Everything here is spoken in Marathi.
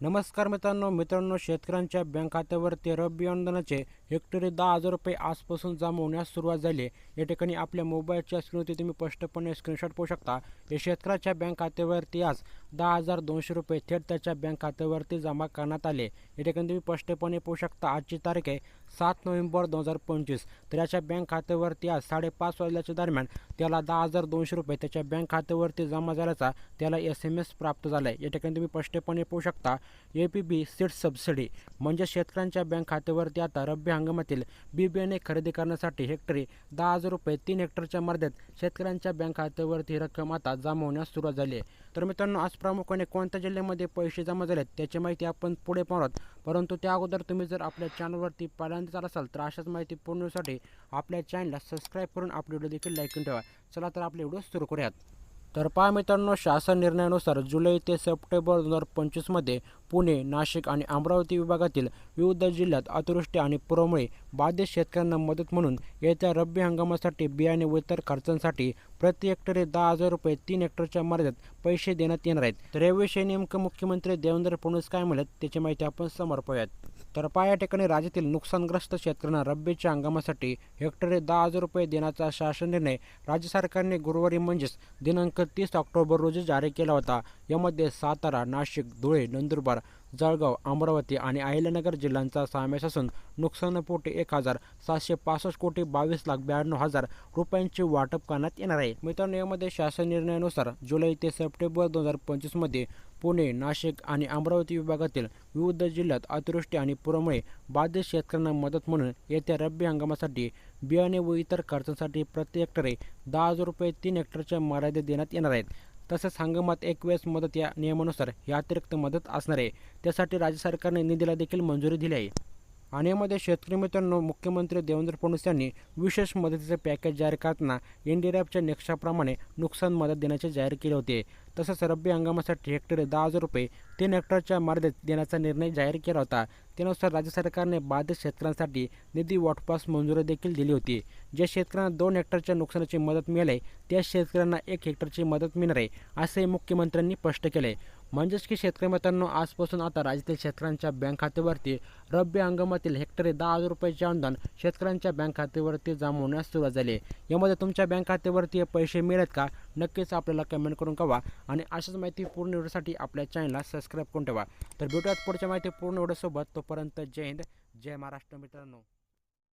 नमस्कार मित्रांनो मित्रांनो शेतकऱ्यांच्या बँक खात्यावरती रब्बी अनुदानाचे हेक्टरी दहा हजार रुपये आजपासून जमा होण्यास सुरुवात झाली आहे. या ठिकाणी आपल्या मोबाईलच्या स्क्रीनवरती तुम्ही स्पष्टपणे स्क्रीनशॉट पाहू शकता. या शेतकऱ्याच्या बँक खात्यावरती आज दहा हजार दोनशे रुपये थेट त्याच्या बँक खात्यावरती जमा करण्यात आले या ठिकाणी तुम्ही स्पष्टपणे पाहू शकता आजची तारीख आहे सात नोव्हेंबर दोन हजार पंचवीस. तर याच्या बँक खात्यावरती आज साडेपाच वाजल्याच्या दरम्यान त्याला दहा हजार दोनशे रुपये त्याच्या बँक खात्यावरती जमा झाल्याचा त्याला एस एम एस प्राप्त झाला आहे या ठिकाणी तुम्ही स्पष्टपणे पाहू शकता A P B seed subsidy म्हणजे शेतकऱ्यांच्या बँक खात्यावरती आता रब्बी हंगामातील बी बियाणे खरेदी करण्यासाठी हेक्टरी दहा हजार रुपये तीन हेक्टरच्या मर्यादेत शेतकऱ्यांच्या बँक खात्यावरती रक्कम आता जमा होण्यास सुरुवात झाली आहे. तर मित्रांनो आज प्रामुख्याने कोणत्या जिल्ह्यामध्ये पैसे जमा झालेत त्याची माहिती आपण पुढे पाहत परंतु त्या अगोदर तुम्ही जर आपल्या चॅनलवरती पहिल्यांदाच आला असाल तर अशाच माहिती पुरवण्यासाठी आपल्या चॅनलला सबस्क्राईब करून आपले व्हिडिओ देखील लाईक करून ठेवा. चला तर आपले व्हिडिओ सुरू करूयात. तर पहा मित्रांनो शासन निर्णयानुसार जुलै ते सप्टेंबर दोन हजार पंचवीसमध्ये पुणे नाशिक आणि अमरावती विभागातील विविध जिल्ह्यात अतिवृष्टी आणि पुरामुळे बाधित शेतकऱ्यांना मदत म्हणून येत्या रब्बी हंगामासाठी बियाणे व इतर खर्चांसाठी प्रति हेक्टरी दहा हजार रुपये तीन हेक्टरच्या मर्यादेत पैसे देण्यात येणार आहेत. तर याविषयी नेमकं मुख्यमंत्री देवेंद्र फडणवीस काय म्हणत त्याची माहिती आपण समोर पाहूयात. तर पाया ठिकाणी राज्यातील नुकसानग्रस्त शेतकऱ्यांना रब्बीच्या हंगामासाठी हेक्टरी दहा हजार रुपये देण्याचा शासन निर्णय राज्य सरकारने गुरुवारी म्हणजेच दिनांक तीस ऑक्टोबर रोजी जारी केला होता. यामध्ये सातारा नाशिक धुळे नंदुरबार जळगाव अमरावती आणि अहिल्यानगर जिल्ह्यांचा समावेश असून नुकसानपोटी एक हजार सातशे पासष्ट कोटी बावीस लाख ब्याण्णव हजार रुपयांचे वाटप करण्यात येणार आहे. मित्रांनो यामध्ये शासन निर्णयानुसार जुलै ते सप्टेंबर दोन हजार पंचवीसमध्ये पुणे नाशिक आणि अमरावती विभागातील विविध जिल्ह्यात अतिवृष्टी आणि पुरामुळे बाधित शेतकऱ्यांना मदत म्हणून येत्या रब्बी हंगामासाठी बियाणे व इतर खर्चांसाठी प्रति हेक्टरे दहा हजार रुपये तीन हेक्टरच्या मर्यादेत देण्यात येणार आहेत. तसेच हंगामात एक वेळेस मदत या नियमानुसार ही अतिरिक्त मदत असणार आहे. त्यासाठी राज्य सरकारने निधीला देखील मंजुरी दिली आहे. आणि यामध्ये शेतकरी मित्रांनो मुख्यमंत्री देवेंद्र फडणवीस यांनी विशेष मदतीचे पॅकेज जाहीर करताना एनडीआरएफच्या निकषाप्रमाणे नुकसान मदत देण्याचे जाहीर केले होते. तसंच रब्बी हंगामासाठी हेक्टरी दहा हजार रुपये तीन हेक्टरच्या मर्यादेत देण्याचा निर्णय जाहीर केला होता. त्यानुसार राज्य सरकारने बाधित शेतकऱ्यांसाठी निधी वाटपास मंजुरी देखील दिली होती. ज्या शेतकऱ्यांना दोन हेक्टरच्या नुकसानाची मदत मिळाली त्या शेतकऱ्यांना एक हेक्टरची मदत मिळणार आहे असे मुख्यमंत्र्यांनी स्पष्ट केले. म्हणजेच की शेतकरी मित्रांनो आजपासून आता राज्यातील शेतकऱ्यांच्या बँक खात्यावरती रब्बी हंगामातील हेक्टरी दहा हजार रुपयाचे अनुदान शेतकऱ्यांच्या बँक खात्यावरती जमा होण्यास सुरुवात झाली. यामध्ये तुमच्या बँक खात्यावरती पैसे मिळत का? नक्कीच आपल्याला कमेंट करून कळवा आणि अशाच माहिती पूर्ण एवढ्यासाठी आपल्या चॅनलला सबस्क्राईब करून ठेवा. तर भेटूयात पुढच्या माहिती पूर्ण एवढ्यासोबत तोपर्यंत जय हिंद जय महाराष्ट्र मित्रांनो.